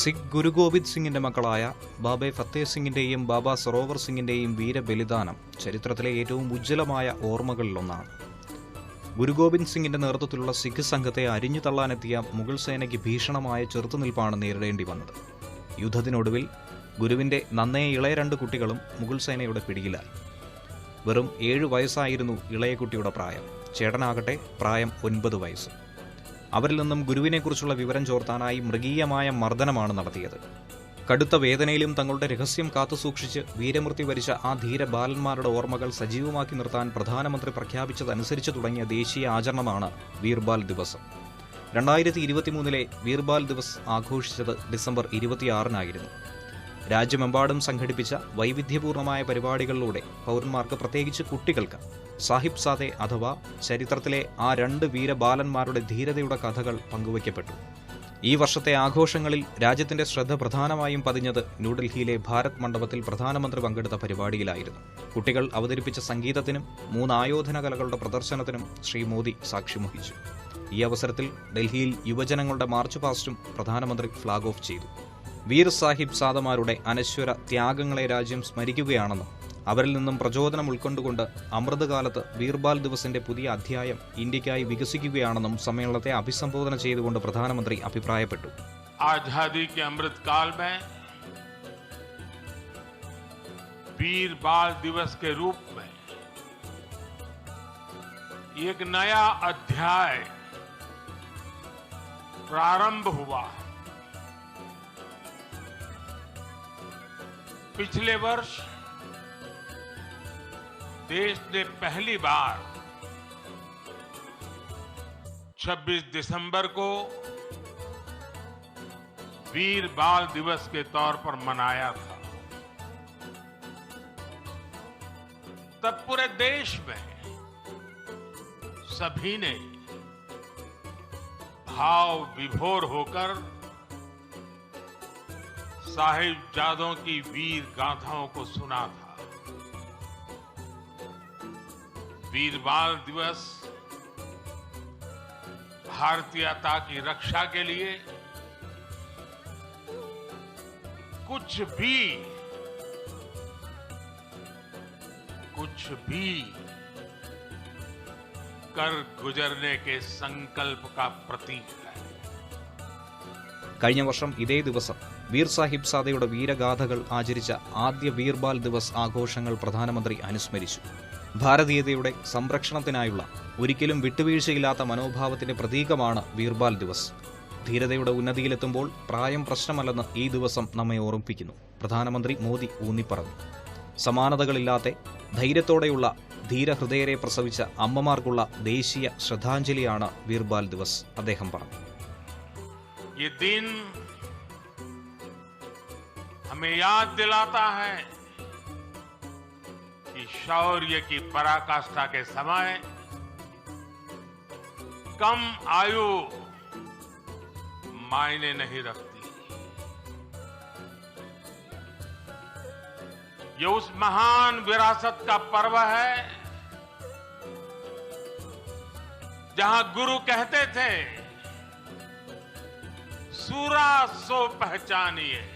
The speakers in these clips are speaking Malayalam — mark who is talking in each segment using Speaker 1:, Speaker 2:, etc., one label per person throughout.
Speaker 1: സിഖ് ഗുരു ഗോവിന്ദ് സിംഗിന്റെ മക്കളായ ബാബെ ഫത്തേ സിംഗിന്റെയും ബാബ സരോവർ സിംഗിന്റെയും വീരബലിദാനം ചരിത്രത്തിലെ ഏറ്റവും ഉജ്ജ്വലമായ ഓർമ്മകളിലൊന്നാണ്. ഗുരു ഗോവിന്ദ് സിംഗിന്റെ നേതൃത്വത്തിലുള്ള സിഖ് സംഘത്തെ അരിഞ്ഞു തള്ളാനെത്തിയ മുഗൾ സേനയ്ക്ക് ഭീഷണമായ ചെറുത്തുനിൽപ്പാണ് നേരിടേണ്ടി വന്നത്. യുദ്ധത്തിനൊടുവിൽ ഗുരുവിന്റെ നന്നേ ഇളയ രണ്ട് കുട്ടികളും മുഗൾ സേനയുടെ പിടിയിലായി. വെറും ഏഴു വയസ്സായിരുന്നു ഇളയ കുട്ടിയുടെ പ്രായം. ചേട്ടനാകട്ടെ പ്രായം ഒൻപത് വയസ്സ്. അവരിൽ നിന്നും ഗുരുവിനെക്കുറിച്ചുള്ള വിവരം ചോർത്താനായി മൃഗീയമായ മർദ്ദനമാണ് നടത്തിയത്. കടുത്ത വേദനയിലും തങ്ങളുടെ രഹസ്യം കാത്തുസൂക്ഷിച്ച് വീരമൃത്യു വരിച്ച ആ ധീര ബാലന്മാരുടെ ഓർമ്മകൾ സജീവമാക്കി നിർത്താൻ പ്രധാനമന്ത്രി പ്രഖ്യാപിച്ചതനുസരിച്ച് തുടങ്ങിയ ദേശീയ ആചരണമാണ് വീർബാൽ ദിവസം. രണ്ടായിരത്തി ഇരുപത്തിമൂന്നിലെ വീർബാൽ ദിവസ് ആഘോഷിച്ചത് ഡിസംബർ ഇരുപത്തിയാറിനായിരുന്നു. രാജ്യമെമ്പാടും സംഘടിപ്പിച്ച വൈവിധ്യപൂർണമായ പരിപാടികളിലൂടെ പൗരന്മാർക്ക് പ്രത്യേകിച്ച് കുട്ടികൾക്ക് സാഹിബ് സാദെ അഥവാ ചരിത്രത്തിലെ ആ രണ്ട് വീരബാലന്മാരുടെ ധീരതയുടെ കഥകൾ പങ്കുവയ്ക്കപ്പെട്ടു. ഈ വർഷത്തെ ആഘോഷങ്ങളിൽ രാജ്യത്തിന്റെ ശ്രദ്ധ പ്രധാനമായും പതിഞ്ഞത് ന്യൂഡൽഹിയിലെ ഭാരത് മണ്ഡപത്തിൽ പ്രധാനമന്ത്രി പങ്കെടുത്ത പരിപാടിയിലായിരുന്നു. കുട്ടികൾ അവതരിപ്പിച്ച സംഗീതത്തിനും മൂന്ന് ആയോധന കലകളുടെ പ്രദർശനത്തിനും ശ്രീ മോദി സാക്ഷ്യം വഹിച്ചു. ഈ അവസരത്തിൽ ഡൽഹിയിൽ യുവജനങ്ങളുടെ മാർച്ച് പാസ്റ്റും പ്രധാനമന്ത്രി ഫ്ളാഗ് ഓഫ് ചെയ്തു. വീർ സാഹിബ് സാദമാരുടെ അനശ്വര ത്യാഗങ്ങളെ രാജ്യം സ്മരിക്കുകയാണെന്നും അവരിൽ നിന്നും പ്രചോദനം ഉൾക്കൊണ്ടുകൊണ്ട് അമൃതകാലത്ത് വീർബാൽ ദിവസിന്റെ പുതിയ അധ്യായം ഇന്ത്യക്കായി വികസിക്കുകയാണെന്നും സമ്മേളനത്തെ അഭിസംബോധന ചെയ്തുകൊണ്ട് പ്രധാനമന്ത്രി അഭിപ്രായപ്പെട്ടു
Speaker 2: आजादी के अमृत काल में वीर बाल दिवस के रूप में एक नया अध्याय प्रारंभ हुआ है पिछले वर्ष देश ने पहली बार 26 दिसंबर को वीर बाल दिवस के तौर पर मनाया था। तब पूरे देश में सभी ने भाव विभोर होकर साहिब जादों की वीर गाथाओं को सुना था। वीर बाल दिवस भारतीयता की रक्षा के लिए कुछ भी कुछ भी कर गुजरने के संकल्प का प्रतीक है
Speaker 1: കഴിഞ്ഞ വർഷം ഇതേ ദിവസം വീർ സാഹിബ് സാദയുടെ വീരഗാഥകൾ ആചരിച്ച ആദ്യ വീർബാൽ ദിവസ് ആഘോഷങ്ങൾ പ്രധാനമന്ത്രി അനുസ്മരിച്ചു ഭാരതീയതയുടെ സംരക്ഷണത്തിനായുള്ള ഒരിക്കലും വിട്ടുവീഴ്ചയില്ലാത്ത മനോഭാവത്തിന്റെ പ്രതീകമാണ് വീർബാൽ ദിവസ് ധീരതയുടെ ഉന്നതിയിലെത്തുമ്പോൾ പ്രായം പ്രശ്നമല്ലെന്ന് ഈ ദിവസം നമ്മെ ഓർമ്മിപ്പിക്കുന്നു പ്രധാനമന്ത്രി മോദി ഊന്നിപ്പറഞ്ഞു സമാനതകളില്ലാത്ത ധൈര്യത്തോടെയുള്ള ധീരഹൃദയരെ പ്രസവിച്ച അമ്മമാർക്കുള്ള ദേശീയ ശ്രദ്ധാഞ്ജലിയാണ് വീർബാൽ ദിവസ് അദ്ദേഹം പറഞ്ഞു
Speaker 2: ये दिन हमें याद दिलाता है कि शौर्य की पराकाष्ठा के समय कम आयु मायने नहीं रखती। ये उस महान विरासत का पर्व है जहाँ गुरु कहते थे, सूरा सो पहचानिए।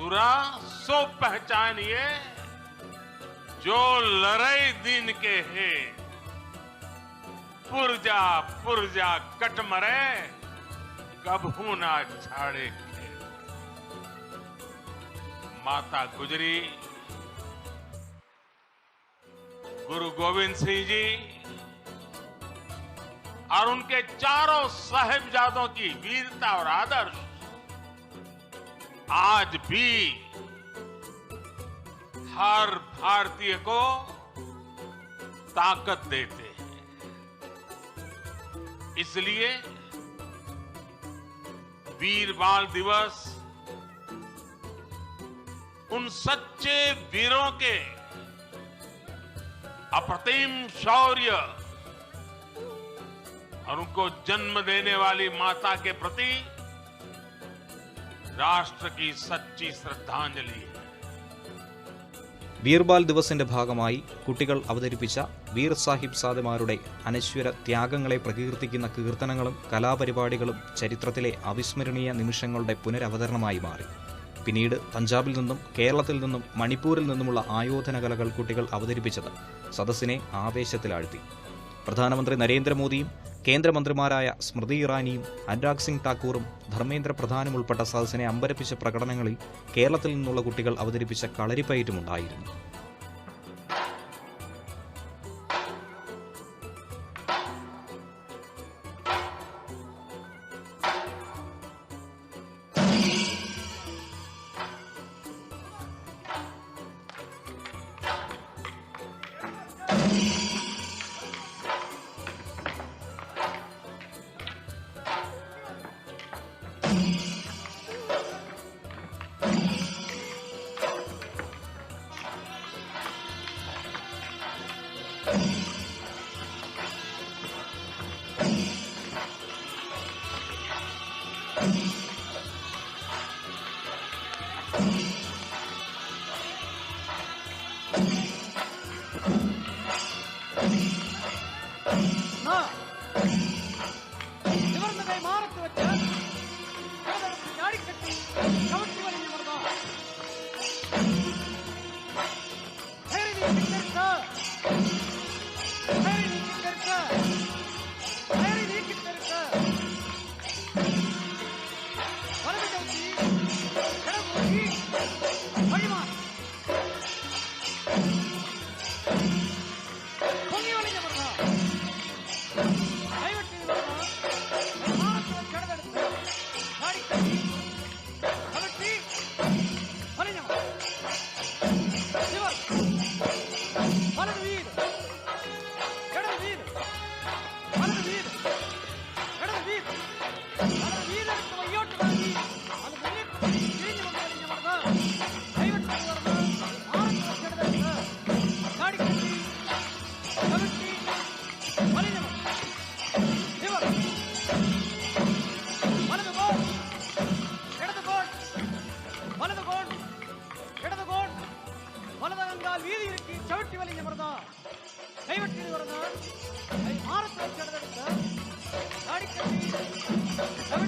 Speaker 2: सूरा सो पहचानिए जो लड़ाई दिन के है। पुरजा पुरजा कट मरे कभू ना छाड़े खेल माता गुजरी, गुरु गोविंद सिंह जी, और उनके चारों साहेबजादों की वीरता और आदर्श आज भी हर भारतीय को ताकत देते हैं। इसलिए वीर बाल दिवस उन सच्चे वीरों के अप्रतिम शौर्य और उनको जन्म देने वाली माता के प्रति രാഷ്ട്ര സച്ചി ശ്രദ്ധാഞ്ജലി.
Speaker 1: വീർബാൽ ദിവസിന്റെ ഭാഗമായി കുട്ടികൾ അവതരിപ്പിച്ച വീർ സാഹിബ് സാദമാരുടെ അനശ്വര ത്യാഗങ്ങളെ പ്രകീർത്തിക്കുന്ന കീർത്തനങ്ങളും കലാപരിപാടികളും ചരിത്രത്തിലെ അവിസ്മരണീയ നിമിഷങ്ങളുടെ പുനരവതരണമായി മാറി. പിന്നീട് പഞ്ചാബിൽ നിന്നും കേരളത്തിൽ നിന്നും മണിപ്പൂരിൽ നിന്നുമുള്ള ആയോധന കലകൾ കുട്ടികൾ അവതരിപ്പിച്ചത് സദസ്സിനെ ആവേശത്തിലാഴ്ത്തി. പ്രധാനമന്ത്രി നരേന്ദ്രമോദിയും കേന്ദ്രമന്ത്രിമാരായ സ്മൃതി ഇറാനിയും അനുരാഗ് സിംഗ് താക്കൂറും ധർമ്മേന്ദ്ര പ്രധാനും ഉൾപ്പെട്ട സദസ്സിനെ അമ്പരപ്പിച്ച പ്രകടനങ്ങളിൽ കേരളത്തിൽ നിന്നുള്ള കുട്ടികൾ അവതരിപ്പിച്ച കളരിപ്പയറ്റുമുണ്ടായിരുന്നു
Speaker 3: Okay.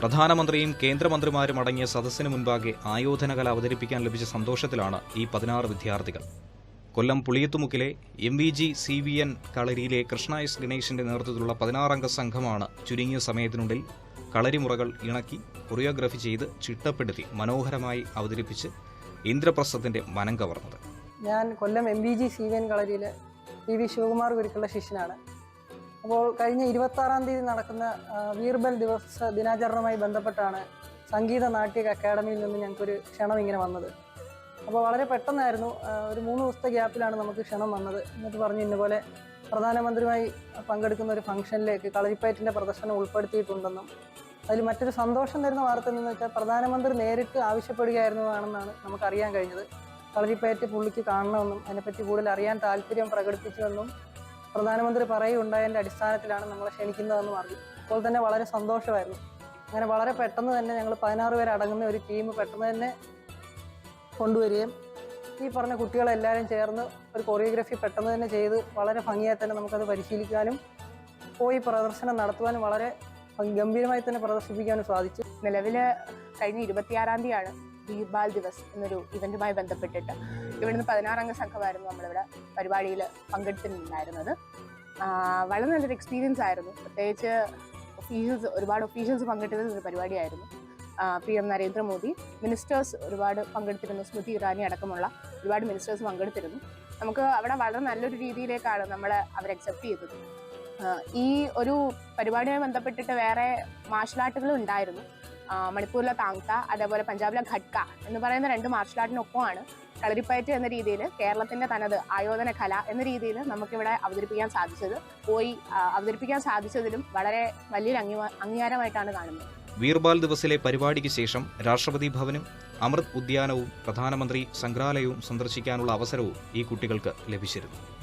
Speaker 1: പ്രധാനമന്ത്രിയും കേന്ദ്രമന്ത്രിമാരും അടങ്ങിയ സദസ്സിന് മുൻപാകെ ആയോധനകല അവതരിപ്പിക്കാൻ ലഭിച്ച സന്തോഷത്തിലാണ് ഈ പതിനാറ് വിദ്യാർത്ഥികൾ. Kollam പുളിയത്തുമുക്കിലെ M V G C V N കളരിയിലെ Krishna S ഗണേശിന്റെ നേതൃത്വത്തിലുള്ള പതിനാറംഗ സംഘമാണ് ചുരുങ്ങിയ സമയത്തിനുള്ളിൽ കളരിമുറകൾ ഇണക്കി കൊറിയോഗ്രഫി ചെയ്ത് ചിട്ടപ്പെടുത്തി മനോഹരമായി അവതരിപ്പിച്ച് ഇന്ദ്രപ്രസ്ഥത്തിന്റെ മനം കവർന്നത്.
Speaker 4: ഞാൻ Kollam M B G C V N കളരിയിലെ P V Sivakumar ഗുരുക്കളുടെ ശിഷ്യനാണ്. അപ്പോൾ കഴിഞ്ഞ ഇരുപത്തി ആറാം തീയതി നടക്കുന്ന വീർബൽ ദിവസ ദിനാചരണവുമായി ബന്ധപ്പെട്ടാണ് സംഗീത നാട്യ അക്കാദമിയിൽ നിന്ന് ഞങ്ങൾക്കൊരു ക്ഷണം ഇങ്ങനെ വന്നത്. അപ്പോൾ വളരെ പെട്ടെന്നായിരുന്നു ഒരു മൂന്ന് ദിവസത്തെ ഗ്യാപ്പിലാണ് നമുക്ക് ക്ഷണം വന്നത്. എന്നിട്ട് പറഞ്ഞു ഇന്നപോലെ പ്രധാനമന്ത്രിയുമായി പങ്കെടുക്കുന്ന ഒരു ഫംഗ്ഷനിലേക്ക് കളരിപ്പയറ്റിന്റെ പ്രദർശനം ഉൾപ്പെടുത്തിയിട്ടുണ്ടെന്നും അതിൽ മറ്റൊരു സന്തോഷം തരുന്ന വാർത്ത എന്തെന്ന് വെച്ചാൽ പ്രധാനമന്ത്രി നേരിട്ട് ആവശ്യപ്പെടുകയായിരുന്നതാണെന്നാണ് നമുക്കറിയാൻ കഴിഞ്ഞത്. കളരിപ്പയറ്റ് പുള്ളിക്ക് കാണണമെന്നും അതിനെപ്പറ്റി കൂടുതൽ അറിയാൻ താല്പര്യം പ്രകടിപ്പിച്ചുവെന്നും പ്രധാനമന്ത്രി പറയുകയുണ്ടായതിന്റെ അടിസ്ഥാനത്തിലാണ് നമ്മൾ ക്ഷണിക്കുന്നതെന്ന് പറഞ്ഞു. അപ്പോൾ തന്നെ വളരെ സന്തോഷമായിരുന്നു. അങ്ങനെ വളരെ പെട്ടെന്ന് തന്നെ ഞങ്ങൾ പതിനാറ് പേർ അടങ്ങുന്ന ഒരു ടീം പെട്ടെന്ന് തന്നെ കൊണ്ടുവരികയും ഈ പറഞ്ഞ കുട്ടികളെല്ലാവരും ചേർന്ന് ഒരു കൊറിയോഗ്രഫി പെട്ടെന്ന് തന്നെ ചെയ്ത് വളരെ ഭംഗിയായി തന്നെ നമുക്കത് പരിശീലിക്കാനും പോയി പ്രദർശനം നടത്തുവാനും വളരെ ഗംഭീരമായി തന്നെ പ്രദർശിപ്പിക്കാനും സാധിച്ചു.
Speaker 5: നിലവിൽ കഴിഞ്ഞ ഇരുപത്തിയാറാം തീയതിയാണ് വീർബാൽ ദിവസ് എന്നൊരു ഇവന്റുമായി ബന്ധപ്പെട്ടിട്ട്. ഇവിടുന്ന് പതിനാറംഗ സംഘമായിരുന്നു നമ്മളിവിടെ പരിപാടിയിൽ പങ്കെടുത്തിട്ടുണ്ടായിരുന്നത്. വളരെ നല്ലൊരു എക്സ്പീരിയൻസ് ആയിരുന്നു. പ്രത്യേകിച്ച് ഒഫീഷ്യൽസ് ഒരുപാട് ഒഫീഷ്യൽസ് പങ്കെടുത്തിരുന്ന ഒരു പരിപാടിയായിരുന്നു. പി എം നരേന്ദ്രമോദി മിനിസ്റ്റേഴ്സ് ഒരുപാട് പങ്കെടുത്തിരുന്നു. സ്മൃതി ഇറാനി അടക്കമുള്ള ഒരുപാട് മിനിസ്റ്റേഴ്സ് പങ്കെടുത്തിരുന്നു. നമുക്ക് അവിടെ വളരെ നല്ലൊരു രീതിയിലേക്കാണ് നമ്മൾ അവർ അക്സെപ്റ്റ് ചെയ്തത്. ഈ ഒരു പരിപാടിയുമായി ബന്ധപ്പെട്ടിട്ട് വേറെ മാർഷൽ ആർട്ടുകളും ഉണ്ടായിരുന്നു. മണിപ്പൂരിലെ താങ്ത അതേപോലെ പഞ്ചാബിലെ ഘട്ക എന്ന് പറയുന്ന രണ്ട് മാർഷൽ ആർട്ടിനൊപ്പമാണ് കളരിപ്പയറ്റ് എന്ന രീതിയിൽ കേരളത്തിന്റെ തനത് ആയോധന കല എന്ന രീതിയിൽ നമുക്കിവിടെ അവതരിപ്പിക്കാൻ സാധിച്ചത്. പോയി അവതരിപ്പിക്കാൻ സാധിച്ചതിലും വളരെ വലിയൊരു അംഗീകാ- അംഗീകാരമായിട്ടാണ് കാണുന്നത്.
Speaker 1: വീർബാൽ ദിവസിലെ പരിപാടിക്ക് ശേഷം രാഷ്ട്രപതി ഭവനും അമൃത് ഉദ്യാനവും പ്രധാനമന്ത്രി സംഗ്രഹാലയവും സന്ദർശിക്കാനുള്ള അവസരവും ഈ കുട്ടികൾക്ക് ലഭിച്ചിരുന്നു.